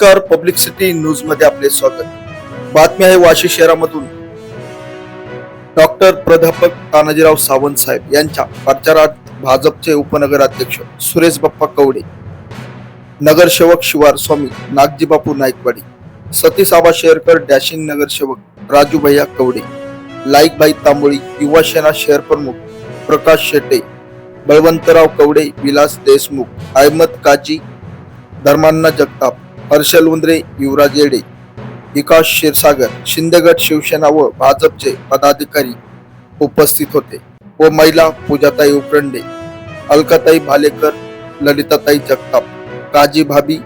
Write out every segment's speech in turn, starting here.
नमस्कार public city न्यूजमध्ये आपले स्वागत. बातमी आहे वाशी शहरामधून. डॉक्टर प्राध्यापक तानाजीराव सावंत साहेब यांच्या प्रचारात भाजपचे उपनगराध्यक्ष सुरेश बाप्पा कवडे नगरसेवक शिवार स्वामी नागजी बापू नाईकवाडी सतीश आबा शेरकर डॅशिंग नगरसेवक राजू भैया कवडे लाईकबाई तांबोळी युवा सेना शहर प्रमुख प्रकाश शेटे बळवंतराव कवडे विलास देशमुख अहमद काजी धर्मांना जगताप हर्षल उंद्रे युवराज येडे विकास क्षीरसागर शिंदेगड शिवसेना व भाजपचे पदाधिकारी उपस्थित होते व महिला पूजाताई उपरंडे अलकाताई भालेकर ललिताताई जगताप काजी भाभी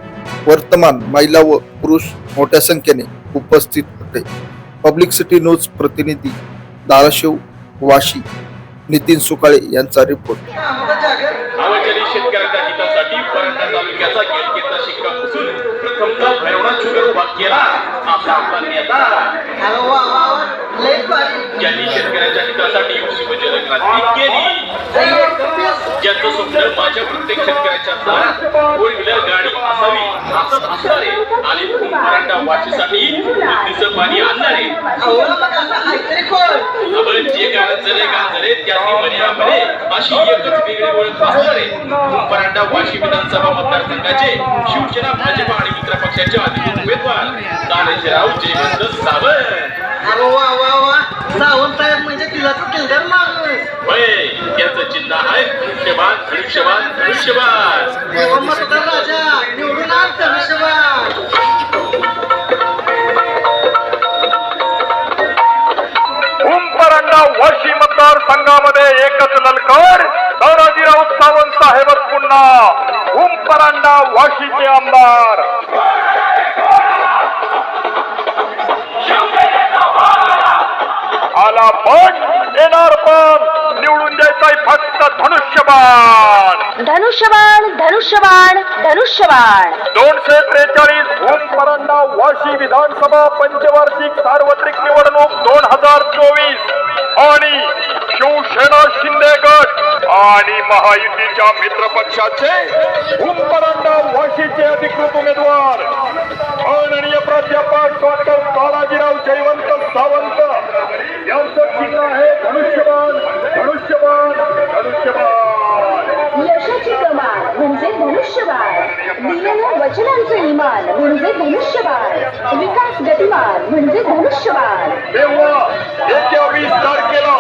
वर्तमान महिला व पुरुष मोठ्या संख्येने उपस्थित होते. पब्लिक सिटी न्यूज प्रतिनिधी धाराशिव वाशी नितीन सुकाळे यांचा रिपोर्ट. नावाजली शेतकऱ्यांच्या परंडा तालुक्याचा गेलकेचा शिक्का पुसून प्रथमतः भैरवनाथ शुगर उभा केला. असा आपला नेता ज्यांनी शेतकऱ्यांच्या हितासाठी शिवजन क्रांती केली ज्याचं स्वप्न माझ्या प्रत्येक शेतकऱ्याच्या दारात. फोर व्हीलर गाडी असावी असंच असणारे. आणि कुंभारांडा वाचीसाठी नदीचं पाणी आणणारे. अहो, मग आता काहीतरी कोण? आपण जे गांजरे गांजरे त्यातली मर्यादा अशी एकच वेगळी ओळख असणारे. कुंभारांडा वाशी विधानसभा मतदारसंघाचे शिवसेना भाजप आणि मित्र पक्षाचे अधिकृत उमेदवार. तानाजीराव जयवंत सावंत. अरे वा वा वा. सावंत साहेब म्हणजे तिलाच किल्डर माणूस होय त्याचं चिन्ह आहे धनुष्यबाण धनुष्यबाण राजा निवडून आण धनुष्यबाण उंपरांना वाशी मतदार संघामध्ये एकच ललकार तानाजीराव सावंत साहेबच पुन्हा उंपरांना वाशीचे आमदार. आला पण येणार पण निवडून द्यायचा फक्त धनुष्यबाण. धनुष्यबाण. धनुष्यबाण धनुष्यबाण दोनशे त्रेचाळीस ओमपरांना वाशी विधानसभा पंचवार्षिक सार्वत्रिक निवडणूक दोन हजार चोवीस. आणि शिवसेना शिंदे गट आणि महायुतीच्या मित्र पक्षाचे ओमपरांना वाशीचे अधिकृत उमेदवार. माननीय प्राध्यापक डॉक्टर तानाजीराव जयवंत सावंत. यांचं चिन्ह आहे वचनांचे इमान म्हणजे धनुष्यबाण विकास गतिमान म्हणजे धनुष्यबाण तेव्हा एकवीस तारखेला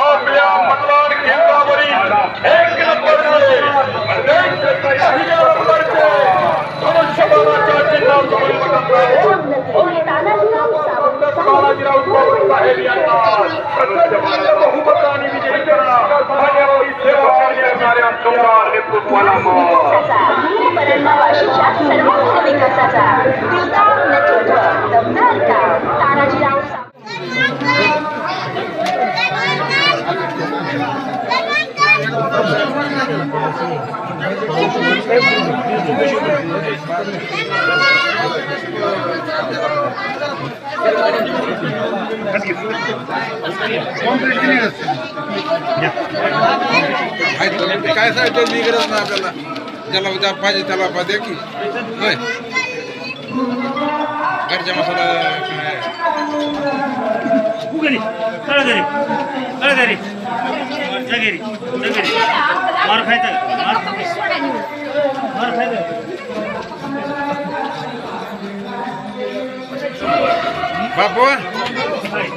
आपल्या मतदान केंद्रावरील एक नंबरचे धनुष्यबाणाच्या बालाजीराव साहेब. यांना प्रचंड बहुमताने विजयी करा. भाजपची सेवा करणाऱ्या नेतृत्वाला. परंडा वाशीच्या सर्वांगीण विकासाचा दिलदार नेतृत्व दमदार काम तानाजीराव काय सांगतो मी गरज नाही आपल्याला? ज्याला उद्या पाहिजे त्याला पाहिजे की. होय. घरच्या मसाला मार खायचं. मार खायचं बापू. हाय.